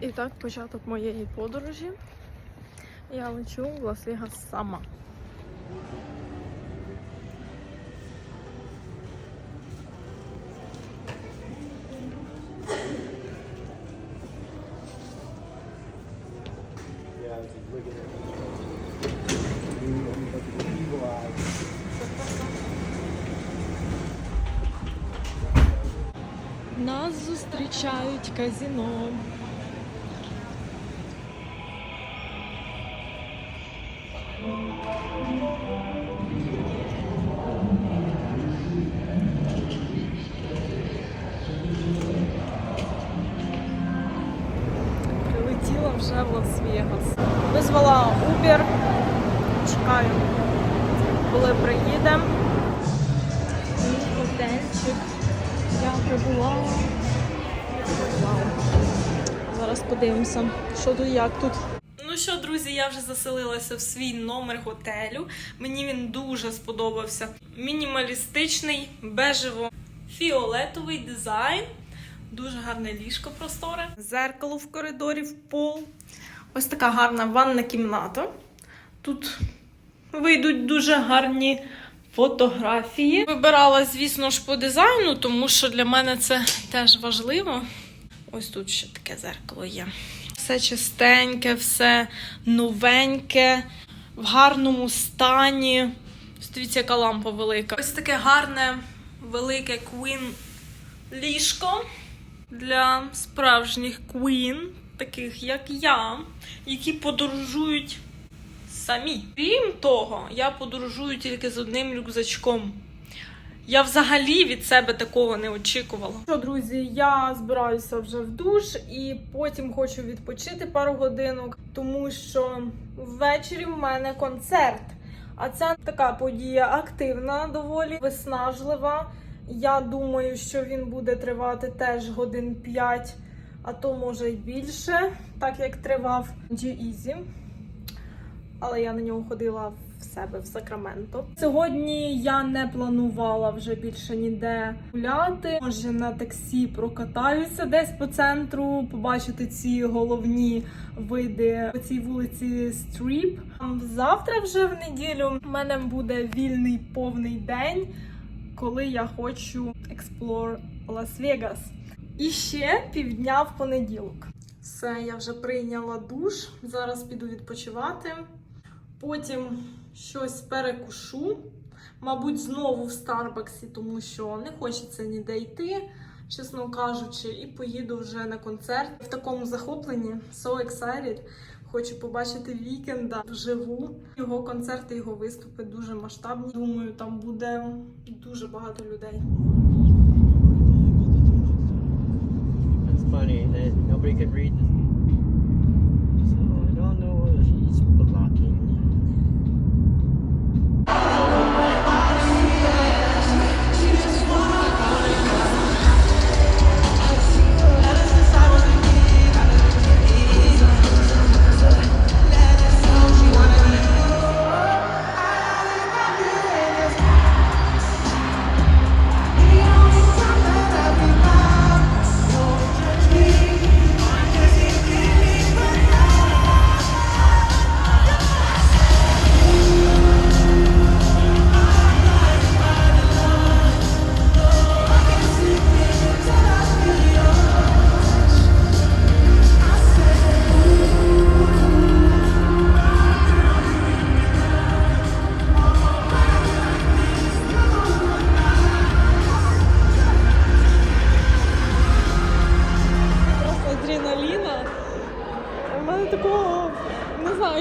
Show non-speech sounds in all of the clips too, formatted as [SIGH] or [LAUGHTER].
І так, початок моєї подорожі. Я лечу в Лас-Вегас сама. Yeah, I was вже в Лас-Вегас. Визвала Uber. Чекаю, коли приїдемо. Мій Готельчик. Я прибула. Зараз подивимося, що тут як тут. Ну що, друзі, я вже заселилася в свій номер готелю. Мені він дуже сподобався. Мінімалістичний, бежево, фіолетовий дизайн. Дуже гарне ліжко просторе. Зеркало в коридорі в пол. Ось така гарна ванна кімната. Тут вийдуть дуже гарні фотографії. Вибирала, звісно ж, по дизайну, тому що для мене це теж важливо. Ось тут ще таке зеркало є. Все чистеньке, все новеньке, в гарному стані. Дивіться, яка лампа велика. Ось таке гарне, велике queen ліжко для справжніх queen, таких як я, які подорожують самі. Крім того, я подорожую тільки з одним рюкзачком. Я взагалі від себе такого не очікувала. Що, друзі, я збираюся вже в душ і потім хочу відпочити пару годинок, тому що ввечері в мене концерт. А це така подія активна, доволі виснажлива. Я думаю, що він буде тривати теж годин 5, а то може й більше, так як тривав G-Easy але я на нього ходила в себе в Сакраменто. Сьогодні я не планувала вже більше ніде гуляти. Може на таксі прокатаюся десь по центру, побачити ці головні види по цій вулиці Стріп. Завтра, вже в неділю, в мене буде вільний повний день, коли я хочу Explore Лас-Вегас. І ще півдня в понеділок. Все, я вже прийняла душ. Зараз піду відпочивати. Потім щось перекушу. Мабуть, знову в Старбаксі, тому що не хочеться ніде йти, чесно кажучи, і поїду вже на концерт. В такому захопленні so excited. Хочу побачити вікенда вживу. Його концерти, його виступи дуже масштабні. Думаю, там буде дуже багато людей. That nobody could read. So I don't know if he's blocking.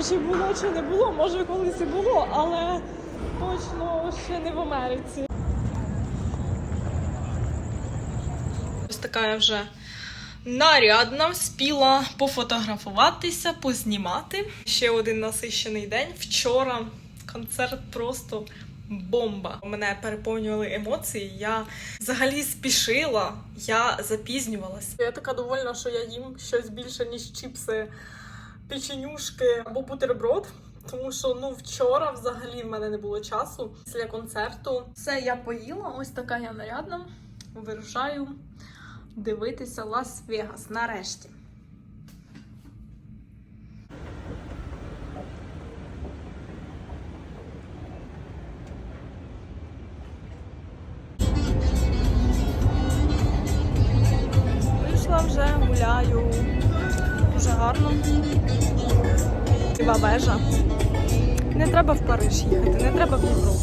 Чи було, чи не було. Може колись і було, але точно ще не в Америці. Ось така я вже нарядна, вспіла пофотографуватися, познімати. Ще один насищений день. Вчора концерт просто. Бомба! Мене переповнювали емоції. Я взагалі спішила, я запізнювалась. Я така довольна, що я їм щось більше, ніж чіпси, печенюшки або бутерброд. Тому що ну вчора взагалі в мене не було часу після концерту. Все я поїла. Ось така я нарядна. Вирушаю дивитися Лас-Вегас нарешті. Вийшла вже гуляю дуже гарно. Ціва вежа. Не треба в Париж їхати, не треба в Європу.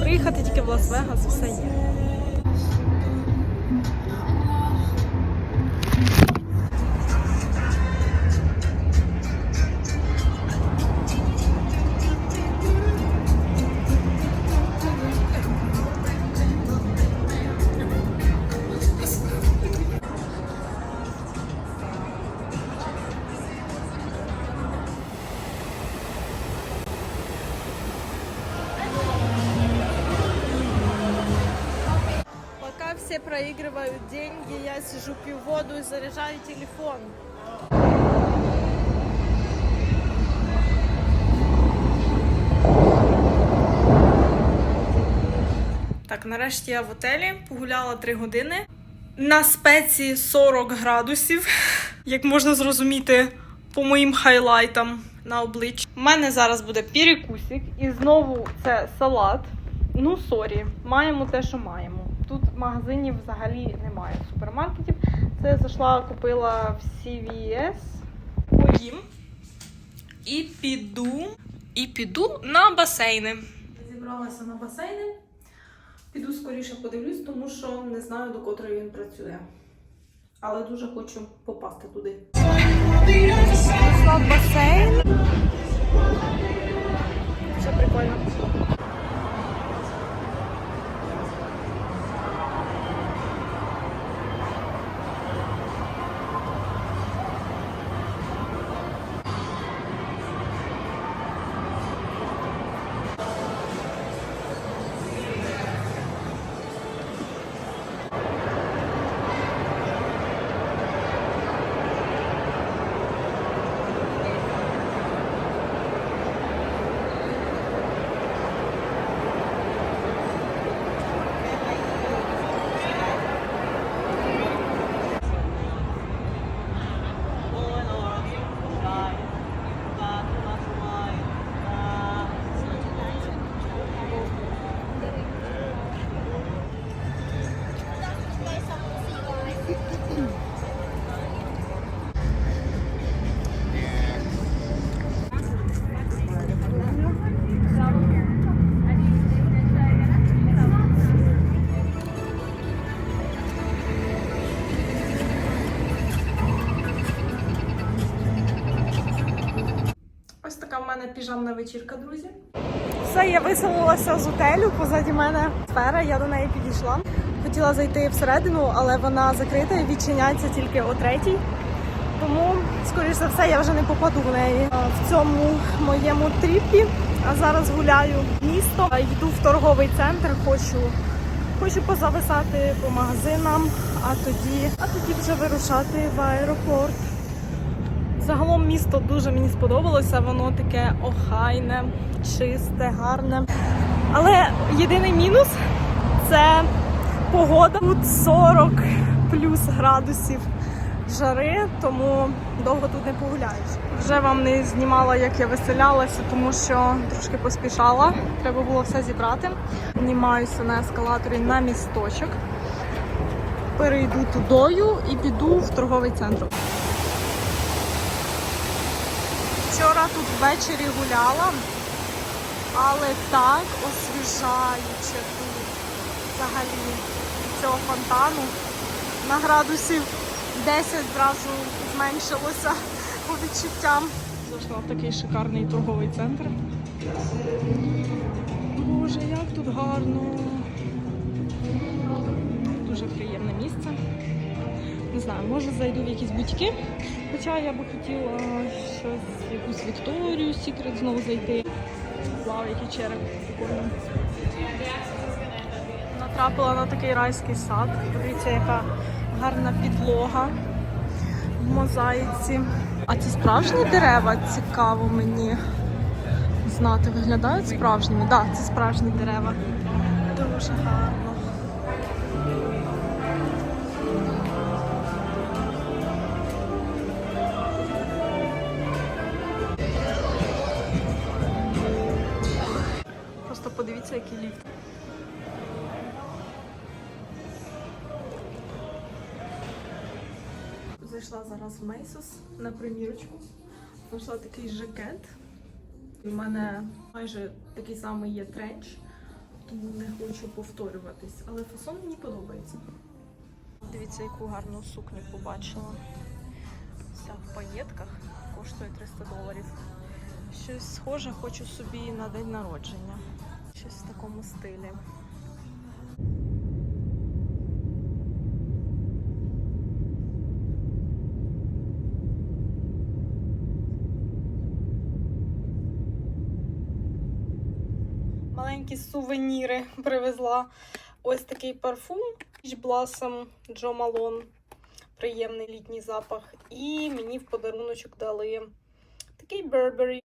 Приїхати тільки в Лас-Вегас, все є. Все проигрывают деньги, я сижу, пью воду и заряжаю телефон. Так, нарешті я в отелі погуляла 3 години. На спеці 40 градусів, [LAUGHS] як можна зрозуміти по моїм хайлайтам на обличчі. У мене зараз буде перекусик і знову це салат. Ну, сорі, маємо те, що маємо. Тут магазинів взагалі немає супермаркетів. Це я зайшла, купила в CVS, поїм і піду, і піду на басейни. Зібралася на басейни. Піду скоріше подивлюсь, тому що не знаю, до котрої він працює. Але дуже хочу попасти туди. Басейн. Все прикольно. Піжамна вечірка, друзі. Все, я виселилася з готелю. Позаді мене сфера, я до неї підійшла. Хотіла зайти всередину, але вона закрита і відчиняється тільки о третій. Тому, скоріш за все, я вже не попаду в неї в цьому моєму тріпі. А зараз гуляю місто, йду в торговий центр, хочу, хочу позависати по магазинам, а тоді, а тоді вже вирушати в аеропорт. Загалом місто дуже мені сподобалося, воно таке охайне, чисте, гарне. Але єдиний мінус це погода. Тут 40 плюс градусів жари, тому довго тут не погуляєш. Вже вам не знімала, як я веселялася, тому що трошки поспішала. Треба було все зібрати. Знімаюся на ескалаторі на місточок. Перейду тудою і піду в торговий центр. Вчора тут ввечері гуляла, але так освіжаюче тут взагалі цього фонтану. На градусів 10 зразу зменшилося по відчуттям. Зайшла в такий шикарний торговий центр. Боже, як тут гарно. Дуже приємне місце. Не знаю, може зайду в якісь бутики. Хоча я би хотіла щось, якусь Вікторію Сікрет знову зайти. Вау, який череп прикольно. Натрапила на такий райський сад. Дивіться, яка гарна підлога в мозаїці. А це справжні дерева? Цікаво мені знати. Виглядають справжніми? Так, да, це справжні дерева. Дуже гарно. Просто подивіться, який ліфт. Зайшла зараз в Мейсус на примірочку. Знайшла такий жакет. У мене майже такий самий є тренч, тому не хочу повторюватись. Але фасон мені подобається. Дивіться, яку гарну сукню побачила. Вся в паєтках, коштує 300 доларів. Щось схоже хочу собі на день народження. Щось в такому стилі. Маленькі сувеніри привезла. Ось такий парфум Blossom Джо Малон. Приємний літній запах. І мені в подаруночок дали такий Burberry